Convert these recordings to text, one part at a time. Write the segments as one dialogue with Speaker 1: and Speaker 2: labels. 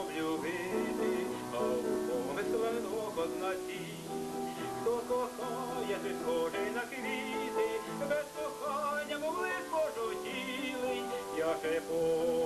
Speaker 1: облюбити, а у помисленого познаті. Хто кохає, ти схожий на квіти, без кохання могли пожутіли, я шепочу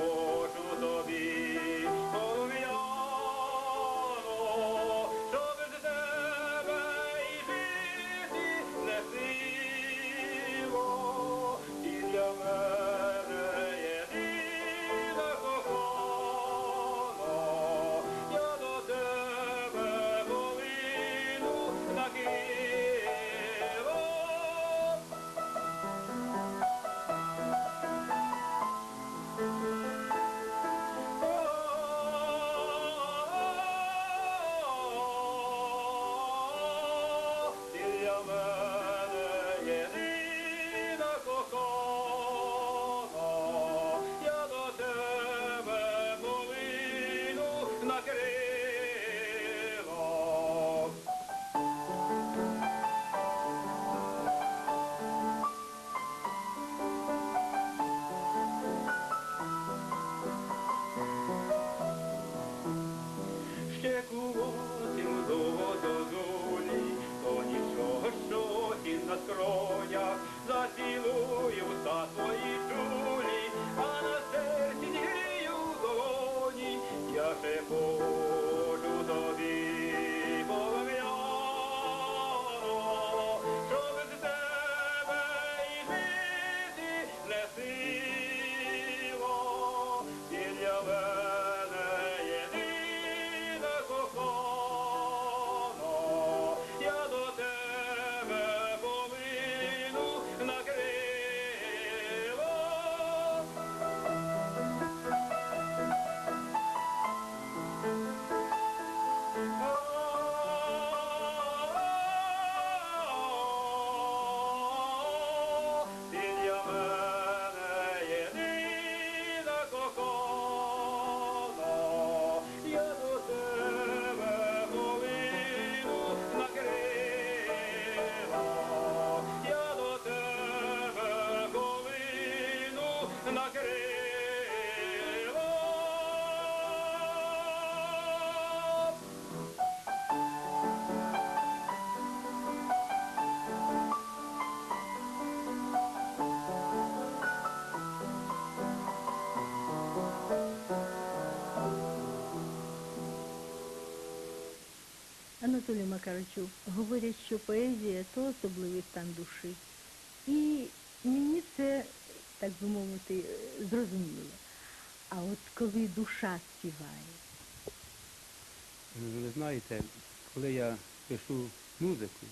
Speaker 2: Анатолію Макаровичу, говорять, що поезія то особливий стан душі. І мені це, так би мовити, зрозуміло. А от коли душа співає,
Speaker 3: Ви знаєте, коли я пишу музику,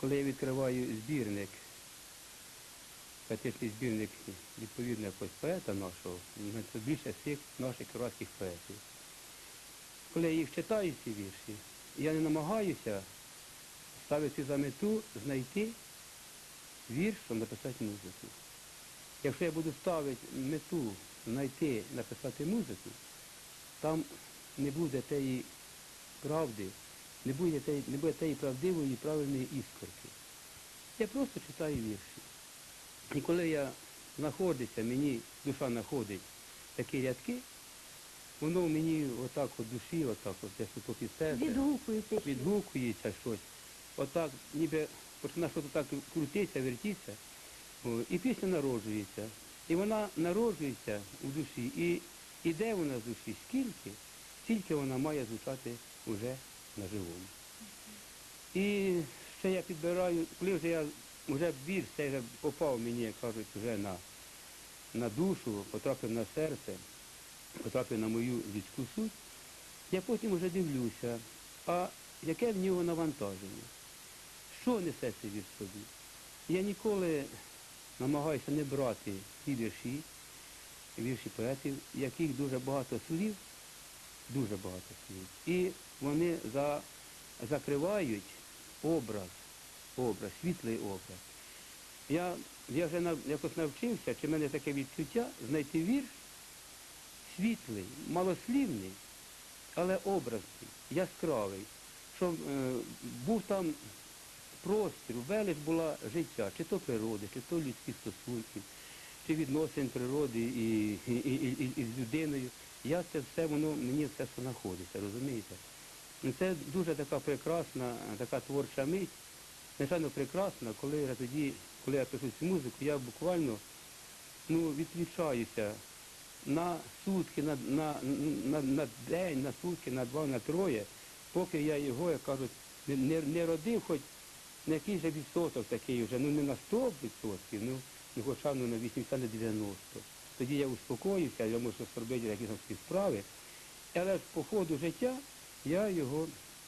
Speaker 3: коли я відкриваю збірник, поетичний збірник відповідно якогось поета нашого, це більше всіх наших кроватських поетів. Коли я їх читаю, ці вірші, я не намагаюся ставити за мету знайти вірш, щоб написати музику. Якщо я буду ставити мету знайти, написати музику, там не буде тієї правди, не буде тієї, не буде тієї правдивої і правильної іскорки. Я просто читаю вірші. І коли я знаходиться, мені душа знаходить такі рядки, воно мені отак от душі, отак от десь тут і серце,
Speaker 2: відгукуєтесь.
Speaker 3: відгукується щось. Отак, ніби починає щось так крутитися, вертітися, о, і пісня народжується. І вона народжується у душі. І іде вона з душі скільки, стільки вона має звучати вже на живому. І ще я підбираю, коли вже я вже вірш, цей вже попав мені, як кажуть, вже на, на душу, потрапив на серце, потрапив на мою людську суть, я потім вже дивлюся, а яке в нього навантаження, що несе цей вірш собі. Я ніколи намагаюся не брати ті вірші, вірші поетів, яких дуже багато слів, дуже багато слів. І вони за, закривають образ, образ, світлий образ. Я, я вже нав- якось навчився, чи в мене таке відчуття знайти вірш світлий, малослівний, але образний, яскравий, щоб е, був там простір, велич була життя, чи то природи, чи то людських стосунків, чи відносин природи і, і, і, і, і з людиною. я це все, воно мені все що знаходиться, розумієте? Це дуже така прекрасна, така творча мить, звичайно прекрасна, коли я тоді, коли я пишу цю музику, я буквально ну, відключаюся на сутки, на, на, на, на день, на сутки, на два, на троє, поки я його, як кажуть, не, не, родив, хоч на який же відсоток такий вже, ну не на 100 відсотків, ну, ну хоча ну, на 80 на 90. Тоді я успокоюся, я можу зробити якісь справи. Але ж по ходу життя я його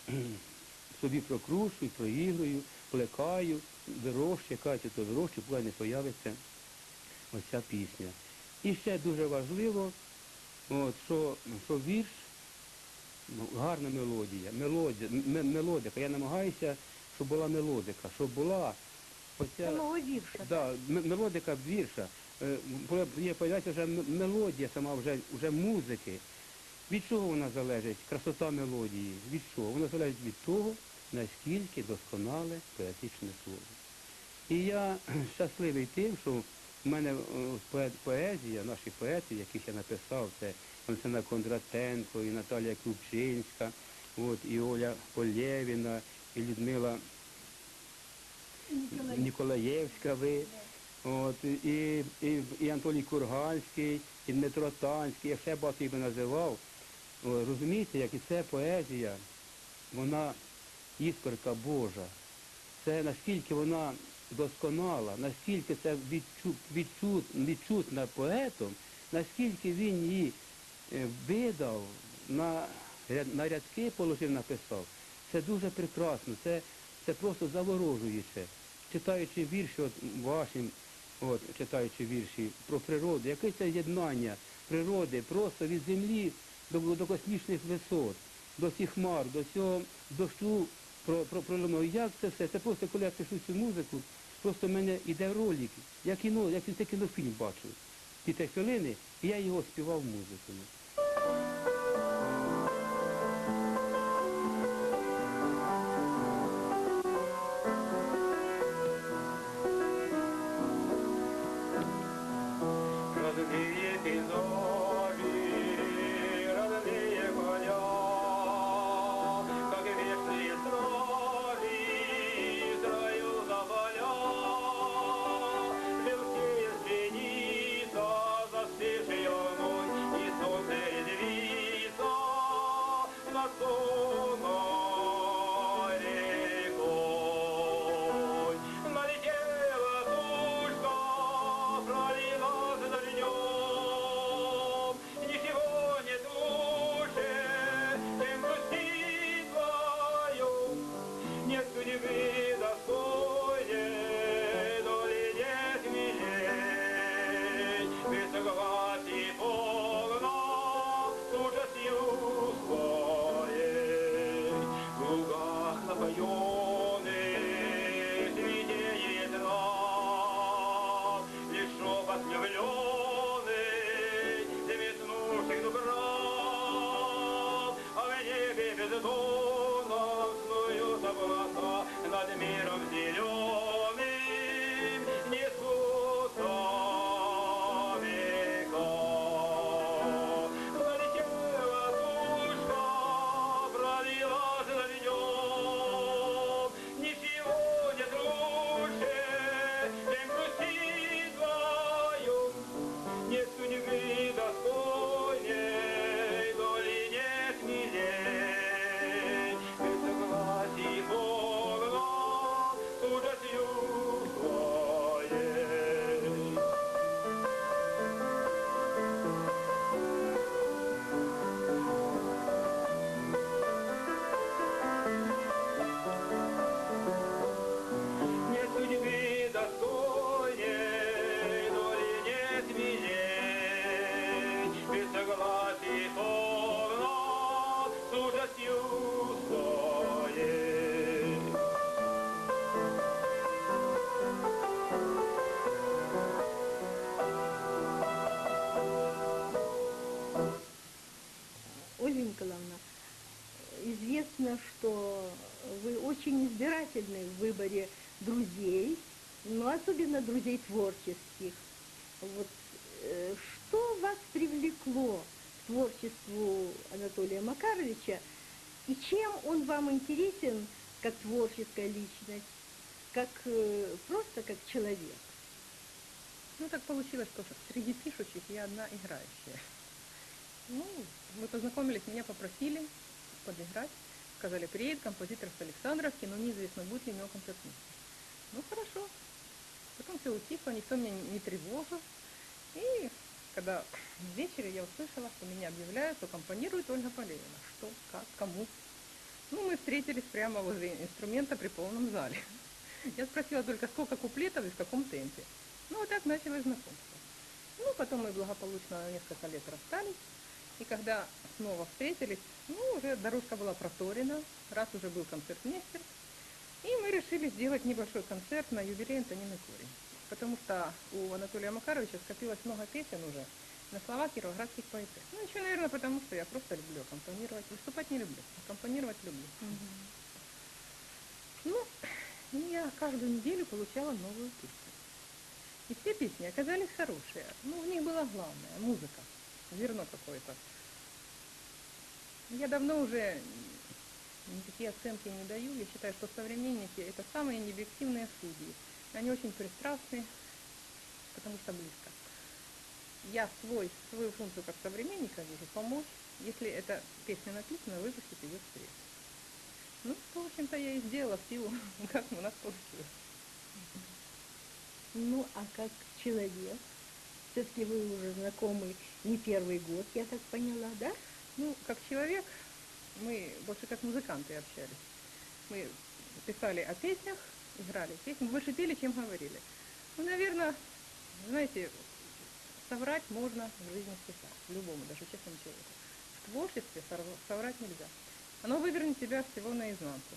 Speaker 3: собі прокручую, проігрую, плекаю, вирощую, кажуть, то вирощую, поки не появиться оця пісня. І ще дуже важливо, от, що, що вірш, ну, гарна мелодія, мелодія, мелодика. Я намагаюся, щоб була мелодика, щоб була оця...
Speaker 2: Самого вірша.
Speaker 3: Да, мелодика вірша. Е, Є появляється вже мелодія сама, вже, вже музики. Від чого вона залежить? Красота мелодії. Від чого? Вона залежить від того, наскільки досконале поетичне слово. І я щасливий тим, що в мене е, поезія, наші поети, яких я написав, це Валентина Кондратенко, і Наталія Крупчинська, от, і Оля Полєвіна, і Людмила Ніколаєвська ви. От, і, і, і Анатолій Курганський, і Дмитро Танський, я ще багато їх би називав. О, розумієте, як і це поезія, вона іскорка Божа. Це наскільки вона досконала, наскільки це відчу, відчут, відчутна поетом, наскільки він її е, видав, на, на рядки положив, написав. Це дуже прекрасно, це, це просто заворожуюче. Читаючи вірші от, ваші, от, читаючи вірші про природу, яке це єднання природи просто від землі до, до космічних висот, до всіх хмар, до цього дощу про, про, про Як це все? Це просто коли я пишу цю музику, просто в мене йде ролик, я кіно, це кінофільм бачу. Ті те хвилини, і я його співав музикою.
Speaker 2: Известно, что вы очень избирательны в выборе друзей, но особенно друзей творческих. Вот э, что вас привлекло к творчеству Анатолия Макаровича и чем он вам интересен как творческая личность, как э, просто как человек?
Speaker 4: Ну, так получилось, что среди пишущих я одна играющая. Ну, мы познакомились, меня попросили подыграть. Сказали, приедет композитор с Александровки, но неизвестно, будет ли у него концертмейстер. Ну, хорошо. Потом все утихло, никто меня не тревожил. И когда в вечере я услышала, что меня объявляют, что компонирует Ольга Полевина. Что, как, кому. Ну, мы встретились прямо возле инструмента при полном зале. Я спросила только, сколько куплетов и в каком темпе. Ну, вот так началось знакомство. Ну, потом мы благополучно несколько лет расстались. И когда снова встретились, ну, уже дорожка была проторена, раз уже был концертмейстер. И мы решили сделать небольшой концерт на юбилей Антонины Корень. Потому что у Анатолия Макаровича скопилось много песен уже на слова кировоградских поэтов. Ну, еще, наверное, потому что я просто люблю аккомпанировать. Выступать не люблю, аккомпанировать люблю. Ну, и я каждую неделю получала новую песню. И все песни оказались хорошие. Ну, в них было главное, музыка, зерно какое-то. Я давно уже никакие оценки не даю. Я считаю, что современники это самые необъективные судьи. Они очень пристрастны, потому что близко. Я свой, свою функцию как современника вижу помочь, если эта песня написана, выпустить ее в свет. Ну, что, в общем-то, я и сделала в силу, как у нас получилось.
Speaker 2: Ну, а как человек? Все-таки вы уже знакомы не первый год, я так поняла, да?
Speaker 4: Ну, как человек, мы больше как музыканты общались. Мы писали о песнях, играли песни, больше пели, чем говорили. Ну, наверное, знаете, соврать можно в жизни всегда, любому, даже честному человеку. В творчестве соврать нельзя. Оно вывернет тебя всего наизнанку.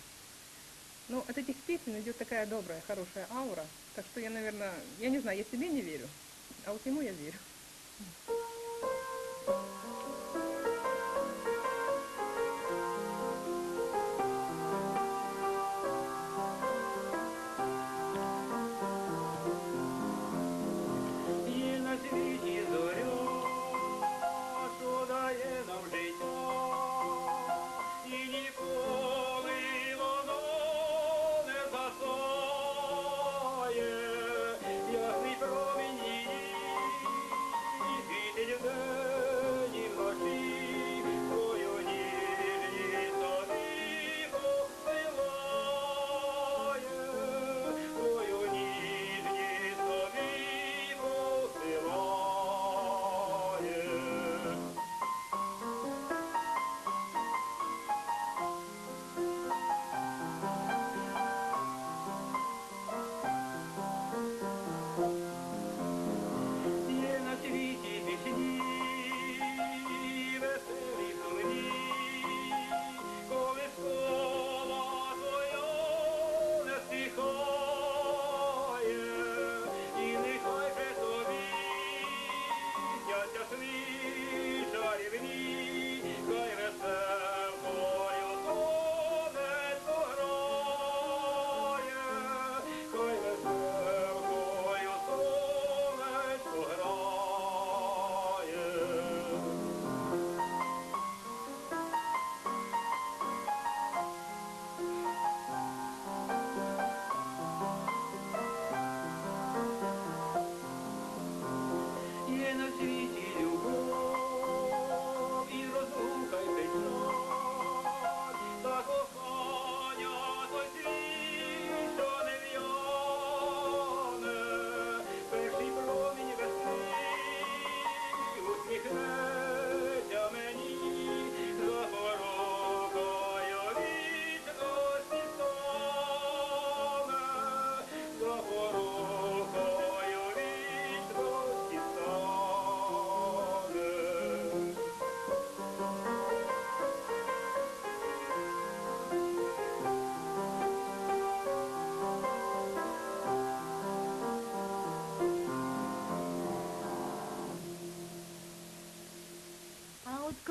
Speaker 4: Но от этих песен идет такая добрая, хорошая аура, так что я, наверное, я не знаю, я себе не верю, а вот ему я верю.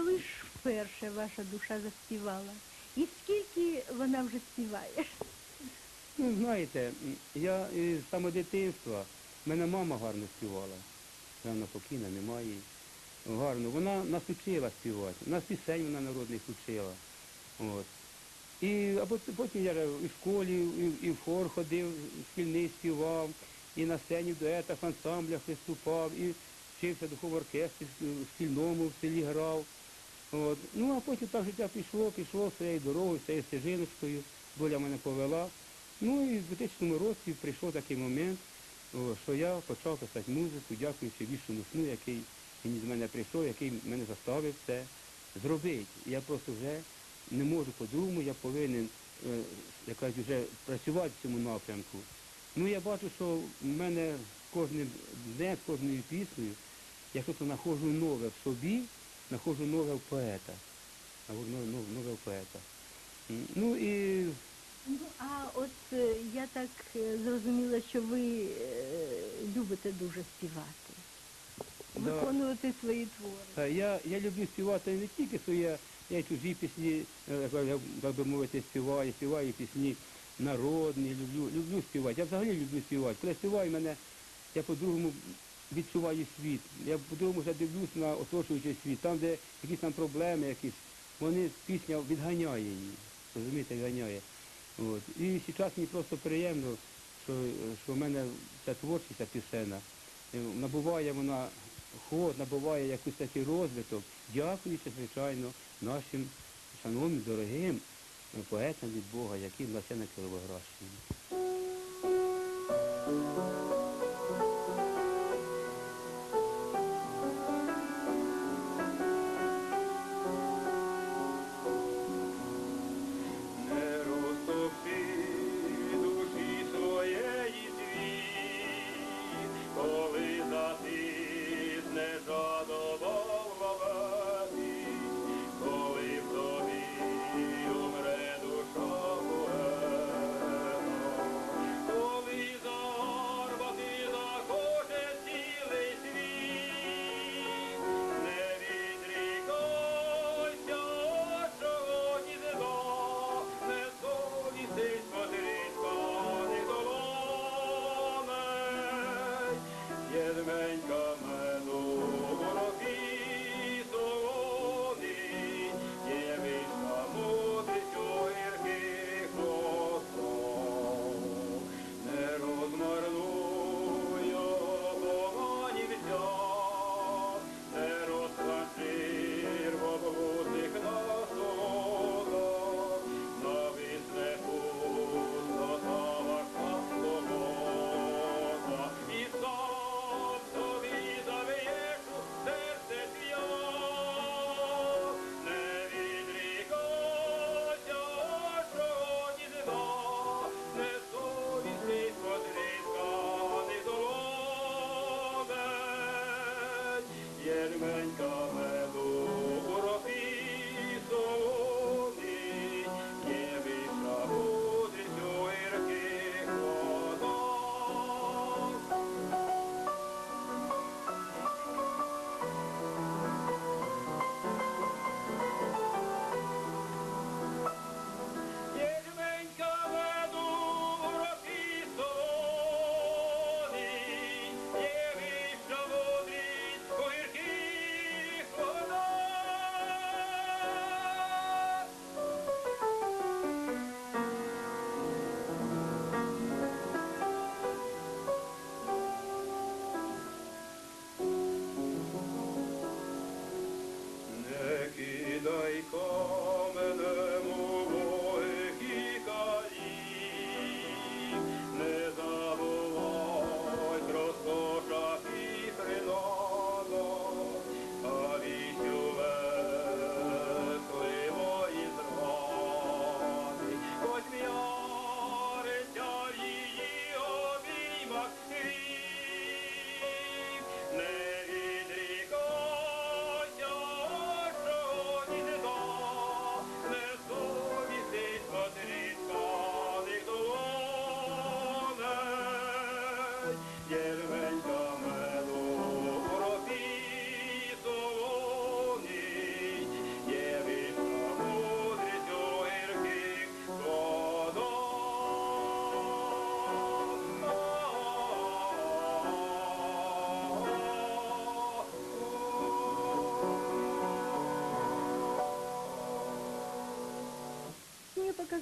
Speaker 1: Коли
Speaker 2: ж вперше ваша душа заспівала? І скільки вона вже співає?
Speaker 3: Ну, знаєте, я із саме дитинства, мене мама гарно співала. Вона покійна, немає
Speaker 1: гарно. Вона нас учила співати. Нас пісень вона народних учила. От. І, а потім я і в школі, і, і в хор ходив, шкільний співав, і на сцені в дуетах, в ансамблях виступав, і вчився в духовому оркестрі в шкільному в селі грав. От. Ну, а потім так життя пішло, пішло своєю дорогою, своєю стежиночкою, доля мене повела. Ну і в 2000 році прийшов такий момент, що я почав писати музику, дякуючи віщому сну, який він з мене прийшов, який мене заставив це зробити. Я просто вже не можу по-другому, я повинен е, якась вже працювати в цьому напрямку. Ну я бачу, що в мене кожним днем, кожною піснею я щось знаходжу нове в собі, нове, нове, нове в поета. Ну і
Speaker 2: Ну, а от е, я так е, зрозуміла, що ви е, любите дуже співати,
Speaker 1: Да.
Speaker 2: виконувати свої твори.
Speaker 1: Я, я люблю співати не тільки своє, я й чужі пісні, як би мовити, співаю, співаю пісні народні, люблю, люблю співати. Я взагалі люблю співати. Коли співаю мене, я по-другому відчуваю світ. Я по-другому дивлюсь на оточуючий світ. Там, де якісь там проблеми якісь, вони пісня відганяє її. Розумієте, відганяє. От. І зараз мені просто приємно, що, що в мене ця творчість ця пісена, е, набуває вона ход, набуває якийсь такий розвиток, дякуючи, звичайно, нашим шановним, дорогим е, поетам від Бога, які в нас є на Кіровоградщині.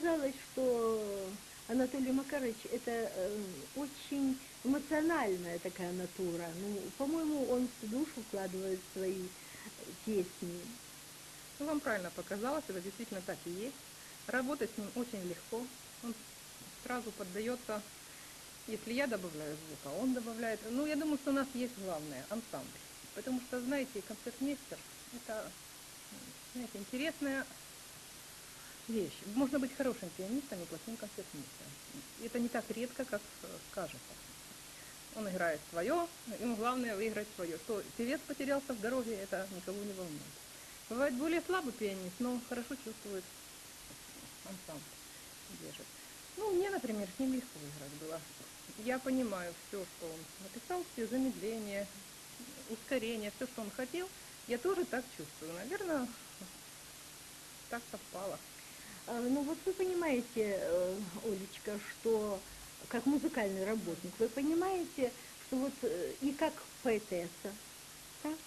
Speaker 2: Мне показалось, что Анатолий Макарович это э, очень эмоциональная такая натура. Ну, по-моему, он в душу вкладывает свои э, песни.
Speaker 4: Ну, вам правильно показалось, это действительно так и есть. Работать с ним очень легко. Он сразу поддается, если я добавляю звука, он добавляет. Ну, я думаю, что у нас есть главное – ансамбль. Потому что, знаете, концертмейстер – это, знаете, интересная вещь. Можно быть хорошим пианистом и плохим концертмейстером. Это не так редко, как э, кажется. Он играет свое, ему главное выиграть свое. Что певец потерялся в дороге, это никого не волнует. Бывает более слабый пианист, но хорошо чувствует ансамбль, держит. Ну, мне, например, с ним легко играть было. Я понимаю все, что он написал, все замедления, ускорения, все, что он хотел, я тоже так чувствую. Наверное, так совпало.
Speaker 2: А, Ну вот вы понимаете, э, Олечка, что как музыкальный работник, вы понимаете, что вот э, и как поэтесса, так?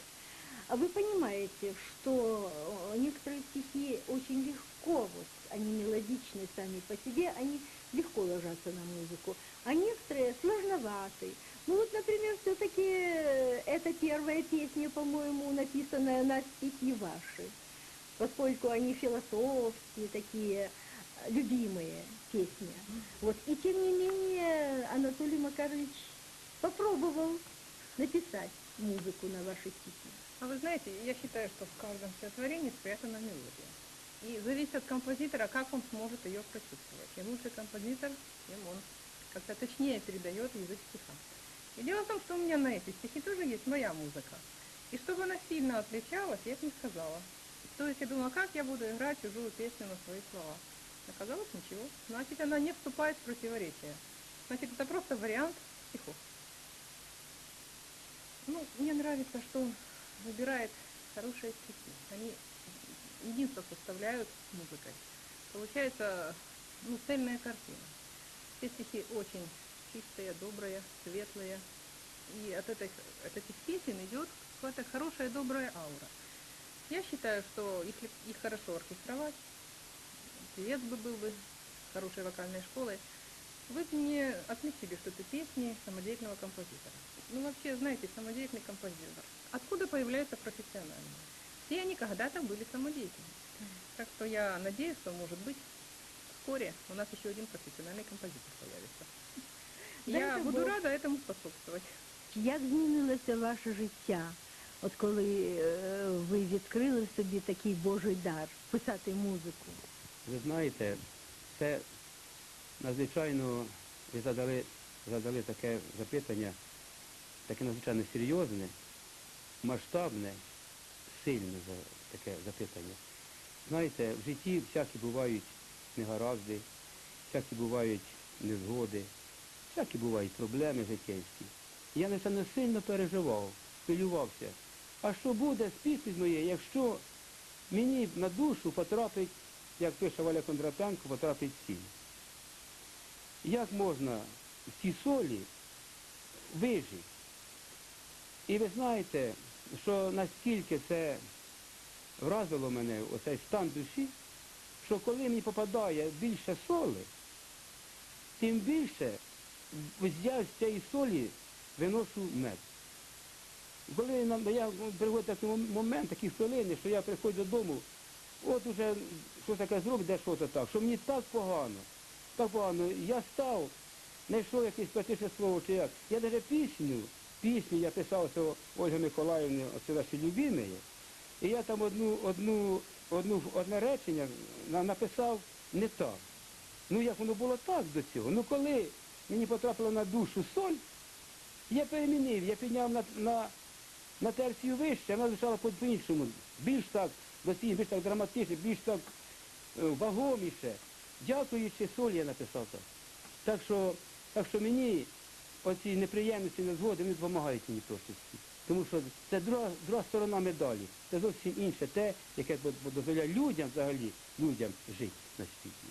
Speaker 2: А вы понимаете, что э, некоторые стихи очень легко, вот они мелодичны сами по себе, они легко ложатся на музыку, а некоторые сложноваты. Ну вот, например, все-таки это первая песня, по-моему, написанная на стихи ваши поскольку они философские такие, э, любимые песни. Вот. И тем не менее Анатолий Макарович попробовал написать музыку на ваши стихи.
Speaker 4: А вы знаете, я считаю, что в каждом стихотворении спрятана мелодия. И зависит от композитора, как он сможет ее прочувствовать. Чем лучше композитор, тем он как-то точнее передает язык стиха. И дело в том, что у меня на эти стихи тоже есть моя музыка. И чтобы она сильно отличалась, я это не сказала. То есть я думала, как я буду играть чужую песню на свои слова. Оказалось, ничего. Значит, она не вступает в противоречие. Значит, это просто вариант стихов. Ну, мне нравится, что он выбирает хорошие стихи. Они единство составляют с музыкой. Получается, ну, цельная картина. Все стихи очень чистые, добрые, светлые. И от, этих, от этих песен идет какая-то хорошая, добрая аура. Я считаю, что если их хорошо оркестровать, певец бы был бы хорошей вокальной школой, вы бы не отметили, что это песни самодеятельного композитора. Ну, вообще, знаете, самодеятельный композитор. Откуда появляется профессиональный? Все они когда-то были самодеятельны. Так что я надеюсь, что, может быть, вскоре у нас еще один профессиональный композитор появится. Я буду рада этому способствовать.
Speaker 2: Як змінилося ваше життя, от коли е, ви відкрили собі такий Божий дар писати музику?
Speaker 3: Ви знаєте, це надзвичайно ви задали, задали таке запитання, таке надзвичайно серйозне, масштабне, сильне таке запитання. Знаєте, в житті всякі бувають негаразди, всякі бувають незгоди, всякі бувають проблеми життєвські. Я на не сильно переживав, хвилювався. А що буде з пісні якщо мені на душу потрапить, як пише Валя Кондратенко, потрапить сіль? Як можна в цій солі вижити? І ви знаєте, що наскільки це вразило мене, оцей стан душі, що коли мені попадає більше соли, тим більше з цієї солі виношу мед. Коли я приходить такий момент, такі хвилини, що я приходжу додому, от уже що таке зробить, де що то так, що мені так погано, так погано. Я став, знайшов якесь п'ятише слово чи як. Я навіть пісню, пісню я писав це Ольги Миколаївни, оце наші любимі. І я там одну, одну, одну, одне речення написав не так. Ну як воно було так до цього. Ну коли мені потрапило на душу соль, я перемінив, я підняв на, на, на терцію вище, вона звучала по- по-іншому. Більш так, до більш так драматично, більш так е, вагоміше. Дякуючи солі я написав так. Так що, так що мені оці неприємності, незгоди, вони допомагають мені трошки. Тому що це друга, друга сторона медалі. Це зовсім інше те, яке дозволяє людям взагалі, людям жити на світі.